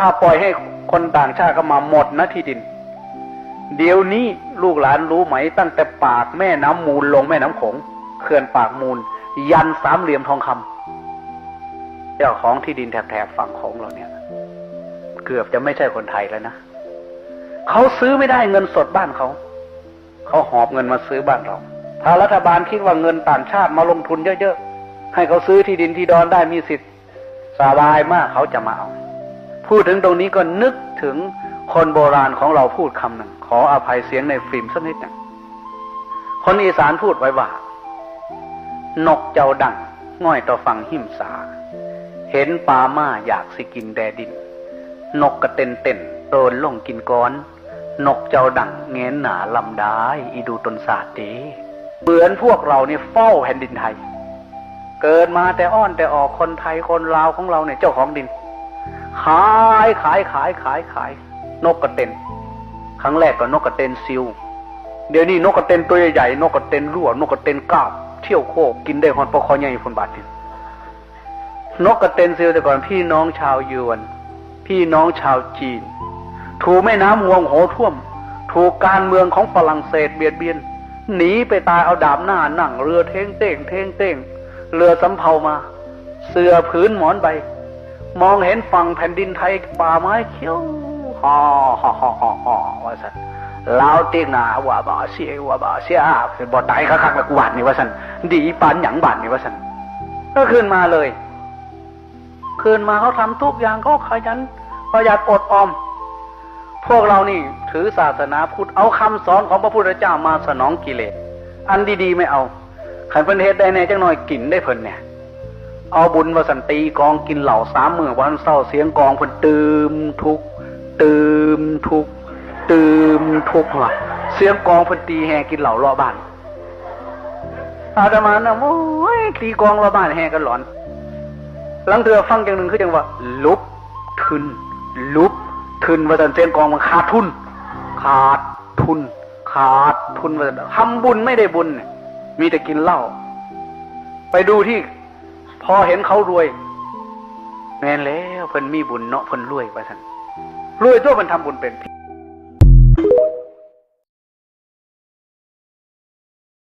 ถ้าปล่อยให้คนต่างชาติเข้ามาหมดนะที่ดิน เดี๋ยวนี้ลูกหลานรู้ไหมตั้งแต่ปากแม่น้ำมูลลงแม่น้ำโขงเขื่อนปากมูล ยันสามเหลี่ยมทองคำเจ้าของที่ดินแถบๆฝั่งโขงเราเนี่ย เกือบจะไม่ใช่คนไทยแล้วนะเขาซื้อไม่ได้เงินสดบ้านเขา เขาหอบเงินมาซื้อบ้านเรา ถ้ารัฐบาลคิดว่าเงินต่างชาติมาลงทุนเยอะๆ ให้เขาซื้อที่ดินที่ดอนได้มีสิทธิ์สบายมากเขาจะมาเอา พูดถึงตรงนี้ก็นึกถึงคนโบราณของเราพูดคำหนึ่งขออภัยเสียงในฟิล์มสักนิดหนึ่งคนอีสานพูดไว้ว่า นกเจ้าดังง่อยต่อฟังหิมสา เห็นปลาม่าอยากสิกินแดดิน นกกระเต็นเต็นโดนลงกินก้อน นกเจ้าดังเงนหนาลำได้อีดูตนศาสตร์เดเหมือนพวกเราเนี่ยเฝ้าแผ่นดินไทย เกิดมาแต่อ้อนแต่ออกคนไทยคนลาวของเราเนี่ยเจ้าของดิน ขายขายขายขายขาย นกกระเต็น ครั้งแรกก็นกกระเต็นซิว เดี๋ยวนี้นกกระเต็นตัวใหญ่ๆนกกระเต็นรั่วนกกระเต็นก้าวเที่ยวโคกกินได้ฮอนปอคอใหญ่คนบาทนี่นกกระเต็นซิวแต่ก่อนพี่น้องชาวยวน พี่น้องชาวจีน ถูกแม่น้ำหวงโหท่วม ถูกการเมืองของฝรั่งเศสเบียดเบียน หนีไปตายเอาดาบหน้านั่ง เรือเท่งเต้งเท่งเต้งเรือสำเภามา เสือผืนหมอนใบ มองเห็นฝั่งแผ่นดินไทยป่าไม้เขียวฮ่อฮ่อฮอฮอฮอว่าสันลาวเตียงหนาว่าบ่าเสียว่าบ่าเสียเป็นบ่ตายคักๆแบบกวาดนี่ว่าสันดีปานหยังบานนี่ว่าสันก็ขึ้นมาเลย คืนมาเขาทำทุกอย่างเขาขยันประหยัดอดออม พวกเรานี่ถือศาสนาพุทธเอาคำสอนของพระพุทธเจ้ามาสนองกิเลส อันดีๆไม่เอาขันเพิ่นเฮ็ดได้แน่จังหน่อยกินได้เพิ่นเนี่ย เอาบุญวาสันตีกองกินเหล่าสามเมื่อวันเศร้าเสียงกองเพิ่นตืมทุกตืมทุกตืมทุกว่ะเสียงกองเพิ่นตีแห่กินเหล่ารอบ้านอาตมานะโอ้ยตีกองรอบ้านแห่กันหลอน หลังเถือฟังจังหนึ่งคือจังว่า ลุบทุนลุบทุนว่าสันเสียงกองมันขาดทุน ขาดทุน ขาดทุนว่าซั่นทำบุญไม่ได้บุญ มีแต่กินเหล้าไปดูที่ พอเห็นเขารวย แม่นแล้วเพิ่นมีบุญเนาะเพิ่นรวยไปท่านรวยตัวมันทำบุญเป็น